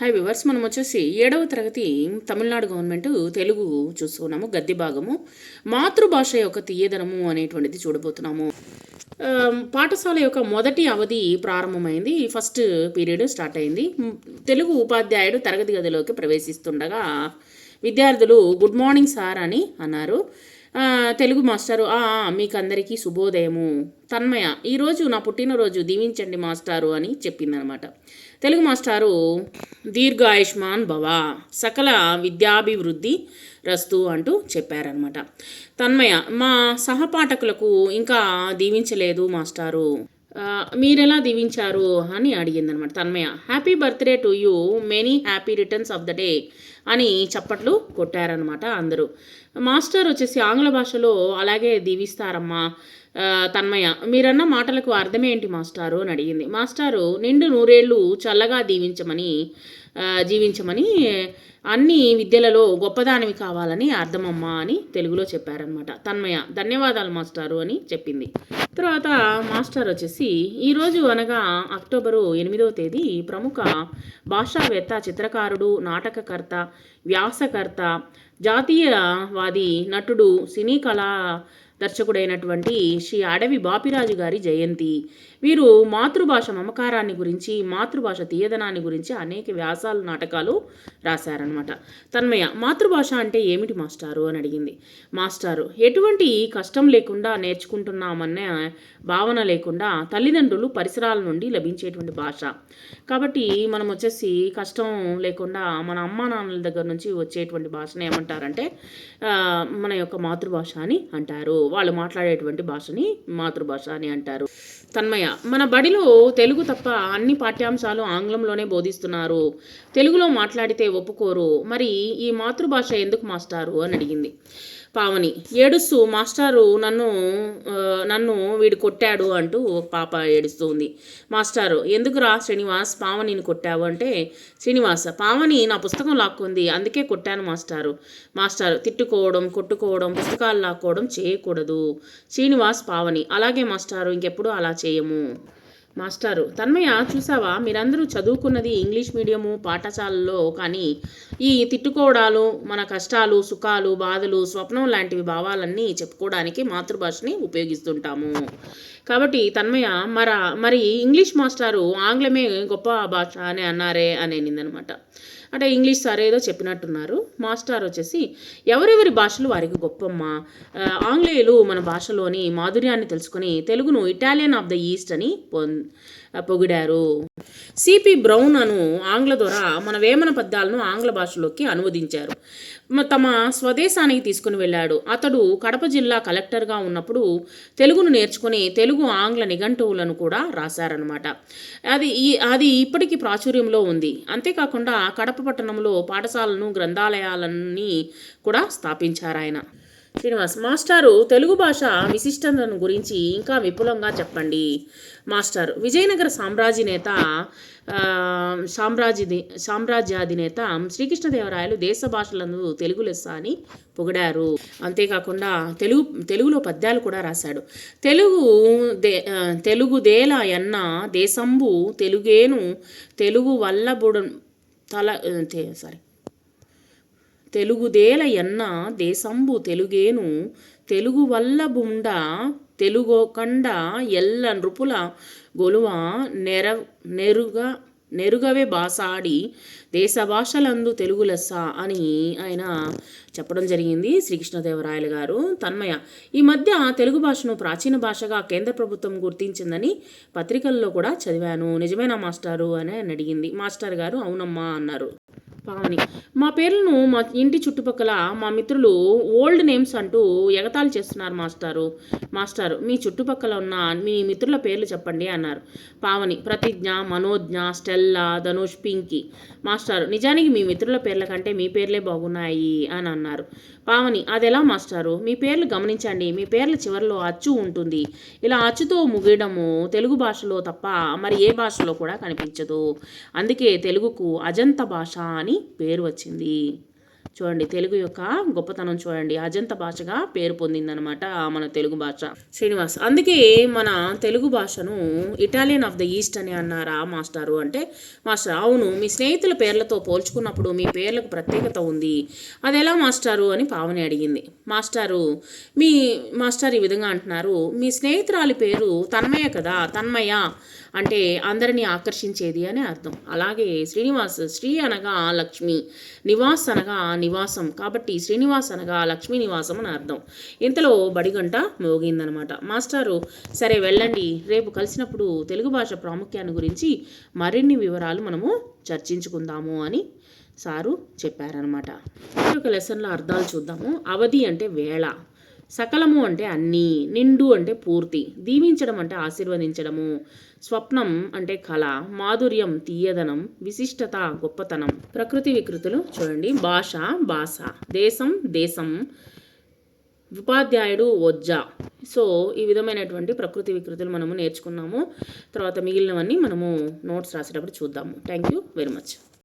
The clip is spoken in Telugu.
హాయ్ వివర్స్ మనం వచ్చేసి ఏడవ తరగతి తమిళనాడు గవర్నమెంట్ తెలుగు చూసుకున్నాము గద్దె భాగము. మాతృభాష యొక్క తీయదనము అనేటువంటిది చూడబోతున్నాము. పాఠశాల యొక్క మొదటి అవధి ప్రారంభమైంది. ఫస్ట్ పీరియడ్ స్టార్ట్ అయింది. తెలుగు ఉపాధ్యాయుడు తరగతి గదిలోకి ప్రవేశిస్తుండగా విద్యార్థులు గుడ్ మార్నింగ్ సార్ అని అన్నారు. తెలుగు మాస్టారు మీకు అందరికీ మీకందరికీ శుభోదయము. తన్మయ ఈరోజు నా పుట్టినరోజు దీవించండి మాస్టారు అని చెప్పిందనమాట. తెలుగు మాస్టారు దీర్ఘ ఆయుష్మాన్ భవ సకల విద్యాభివృద్ధి రస్తు అంటూ చెప్పారనమాట. తన్మయ మా సహపాఠకులకు ఇంకా దీవించలేదు మాస్టారు. మీరెలా దీవించారు అని అడిగింది అనమాట Tanmaya. Happy birthday to you many happy returns of the day అని చప్పట్లు కొట్టారనమాట అందరూ. మాస్టర్ వచ్చేసి ఆంగ్ల భాషలో అలాగే దీవిస్తారమ్మా. తన్మయ మీరన్న మాటలకు అర్థమేంటి మాస్టారు అని అడిగింది. మాస్టారు నిండు నూరేళ్ళు చల్లగా దీవించమని జీవించమని అన్ని విద్యలలో గొప్పదానివి కావాలని అర్థమమ్మా అని తెలుగులో చెప్పారనమాట తన్మయ ధన్యవాదాలు మాస్టారు అని చెప్పింది. తర్వాత మాస్టర్ వచ్చేసి ఈరోజు అనగా అక్టోబరు ఎనిమిదవ తేదీ ప్రముఖ భాషావేత్త చిత్రకారుడు నాటకకర్త వ్యాసకర్త జాతీయవాది నటుడు సినీ కళా దర్శకుడైనటువంటి శ్రీ అడవి బాపిరాజు గారి జయంతి. వీరు మాతృభాష మమకారాన్ని గురించి మాతృభాష తీయదనాన్ని గురించి అనేక వ్యాసాలు నాటకాలు రాశారనమాట తన్మయ మాతృభాష అంటే ఏమిటి మాస్టారు? అని అడిగింది. మాస్టారు ఎటువంటి కష్టం లేకుండా నేర్చుకుంటున్నామనే భావన లేకుండా తల్లిదండ్రులు పరిసరాల నుండి లభించేటువంటి భాష. కాబట్టి మనం వచ్చేసి కష్టం లేకుండా మన అమ్మా నాన్నల దగ్గర నుంచి వచ్చేటువంటి భాషను ఏమంటారంటే మన యొక్క మాతృభాష అని అంటారు. వాళ్ళు మాట్లాడేటువంటి భాషని మాతృభాష అని అంటారు. తన్మయ మన బడిలో తెలుగు తప్ప అన్ని పాఠ్యాంశాలు ఆంగ్లంలోనే బోధిస్తున్నారు. తెలుగులో మాట్లాడితే ఒప్పుకోరు. మరి ఈ మాతృభాష ఎందుకు మాస్టారు? అని అడిగింది. పావని ఏడుస్తూ మాస్టారు నన్ను నన్ను వీడు కొట్టాడు అంటూ ఒక పాప ఏడుస్తూ ఉంది మాస్టారు ఎందుకురా శ్రీనివాస్ పావనిని కొట్టావు? అంటే శ్రీనివాస్ పావని నా పుస్తకం లాక్కుంది. అందుకే కొట్టాను మాస్టారు. మాస్టారు తిట్టుకోవడం కొట్టుకోవడం పుస్తకాలు లాక్కోవడం చేయకూడదు. శ్రీనివాస్ పావని. అలాగే మాస్టారు ఇంకెప్పుడు అలా చేయము. మాస్టారు తన్మయ చూసావా? మీరందరూ చదువుకున్నది ఇంగ్లీష్ మీడియము పాఠశాలలో కానీ ఈ తిట్టుకోవడాలు మన కష్టాలు సుఖాలు బాధలు స్వప్నం లాంటివి భావాలన్నీ చెప్పుకోవడానికి మాతృభాషని ఉపయోగిస్తుంటాము. కాబట్టి తన్మయ మర మరి ఇంగ్లీష్ మాస్టారు ఆంగ్లమే గొప్ప భాష అని అన్నారే అనేనిందనమాట అంటే ఇంగ్లీష్ సార్ ఏదో చెప్పినట్టున్నారు. మాస్టర్ వచ్చేసి ఎవరెవరి భాషలు వారికి గొప్పమ్మ? ఆంగ్లేయులు మన భాషలోని మాధుర్యాన్ని తెలుసుకొని తెలుగును ఇటాలియన్ ఆఫ్ ద ఈస్ట్ అని పొగిడారు. సిపి బ్రౌన్ అను ఆంగ్ల ద్వారా మన వేమన పద్యాలను ఆంగ్ల భాషలోకి అనువదించారు. తమ స్వదేశానికి తీసుకుని వెళ్ళాడు. అతడు కడప జిల్లా కలెక్టర్గా ఉన్నప్పుడు తెలుగును నేర్చుకుని తెలుగు ఆంగ్ల నిఘంటువులను కూడా రాశారనమాట అది ఈ అది ఇప్పటికీ ప్రాచుర్యంలో ఉంది. అంతేకాకుండా కడప పట్టణంలో పాఠశాలను గ్రంథాలయాలన్నీ కూడా స్థాపించారు ఆయన శ్రీనివాస్ మాస్టారు తెలుగు భాష విశిష్టతను గురించి ఇంకా విపులంగా చెప్పండి. మాస్టర్ విజయనగర సామ్రాజ్యనేత నేత సామ్రాజ్యది సామ్రాజ్యాధినేత శ్రీకృష్ణదేవరాయలు దేశ భాషలందు తెలుగు లెస్స అని పొగిడారు. అంతేకాకుండా తెలుగు తెలుగులో పద్యాలు కూడా రాశాడు. తెలుగు దే తెలుగుదేల ఎన్న దేశంబు తెలుగేను తెలుగు వల్ల బుడ తల సారీ. తెలుగుదేల ఎన్న దేశంబు తెలుగేను తెలుగు వల్ల బుండ తెలుగోకండ ఎల్ల నృపుల గొలువ నెర నెరుగా నెరుగవే బాసాడి దేశ భాషలందు తెలుగు లెస్స అని ఆయన చెప్పడం జరిగింది శ్రీకృష్ణదేవరాయలు గారు. తన్మయ ఈ మధ్య తెలుగు భాషను ప్రాచీన భాషగా కేంద్ర ప్రభుత్వం గుర్తించిందని పత్రికల్లో కూడా చదివాను. నిజమేనా మాస్టారు? అని అడిగింది. మాస్టర్ గారు అవునమ్మా అన్నారు. పావని. మా పేర్లను మా ఇంటి చుట్టుపక్కల మా మిత్రులు ఓల్డ్ నేమ్స్ అంటూ ఎగతాళి చేస్తున్నారు మాస్టారు. మాస్టారు మీ చుట్టుపక్కల ఉన్న మీ మిత్రుల పేర్లు చెప్పండి అన్నారు. పావని ప్రతిజ్ఞ మనోజ్ఞ స్టెల్లా ధనుష్ పింకీ. మాస్టారు నిజానికి మీ మిత్రుల పేర్ల కంటే మీ పేర్లే బాగున్నాయి అని అన్నారు. పావని అదెలా మాస్టారు? మీ పేర్లు గమనించండి మీ పేర్ల చివరిలో అచ్చు ఉంటుంది. ఇలా అచ్చుతో ముగియడము తెలుగు భాషలో తప్ప మరి ఏ భాషలో కూడా కనిపించదు. అందుకే తెలుగుకు అజంత భాష అని పేరు వచ్చింది. చూడండి తెలుగు యొక్క గొప్పతనం చూడండి. అజంత భాషగా పేరు పొందిందనమాట మన తెలుగు భాష. శ్రీనివాస్ అందుకే మన తెలుగు భాషను ఇటాలియన్ ఆఫ్ ద ఈస్ట్ అని అన్నారా మాస్టారు? అంటే మాస్టర్ అవును మీ స్నేహితుల పేర్లతో పోల్చుకున్నప్పుడు మీ పేర్లకు ప్రత్యేకత ఉంది. అది ఎలా మాస్టారు అని పావని అడిగింది. మాస్టారు మీ మాస్టర్ ఈ విధంగా అంటున్నారు మీ స్నేహితురాలి పేరు తన్మయ కదా తన్మయ అంటే అందరినీ ఆకర్షించేది అని అర్థం. అలాగే శ్రీనివాస్ శ్రీ అనగా లక్ష్మి నివాస్ అనగా నివాసం కాబట్టి శ్రీనివాస్ అనగా లక్ష్మీ నివాసం అని అర్థం. ఇంతలో బడిగంట మోగిందనమాట. మాస్టారు సరే వెళ్ళండి. రేపు కలిసినప్పుడు తెలుగు భాష ప్రాముఖ్యాన్ని గురించి మరిన్ని వివరాలు మనము చర్చించుకుందాము అని సారు చెప్పారనమాట. ఈ యొక్క లెసన్లో అర్థాలు చూద్దాము. అవధి అంటే వేళ. సకలము అంటే అన్నీ నిండు అంటే పూర్తి దీవించడం అంటే ఆశీర్వదించడము స్వప్నం అంటే కళ మాధుర్యం తీయదనం విశిష్టత గొప్పతనం. ప్రకృతి వికృతులు చూడండి. భాష భాష దేశం దేశం ఉపాధ్యాయుడు వజ్జ. సో ఈ విధమైనటువంటి ప్రకృతి వికృతులు మనము నేర్చుకున్నాము. తర్వాత మిగిలినవన్నీ మనము నోట్స్ రాసేటప్పుడు చూద్దాము. Thank you very much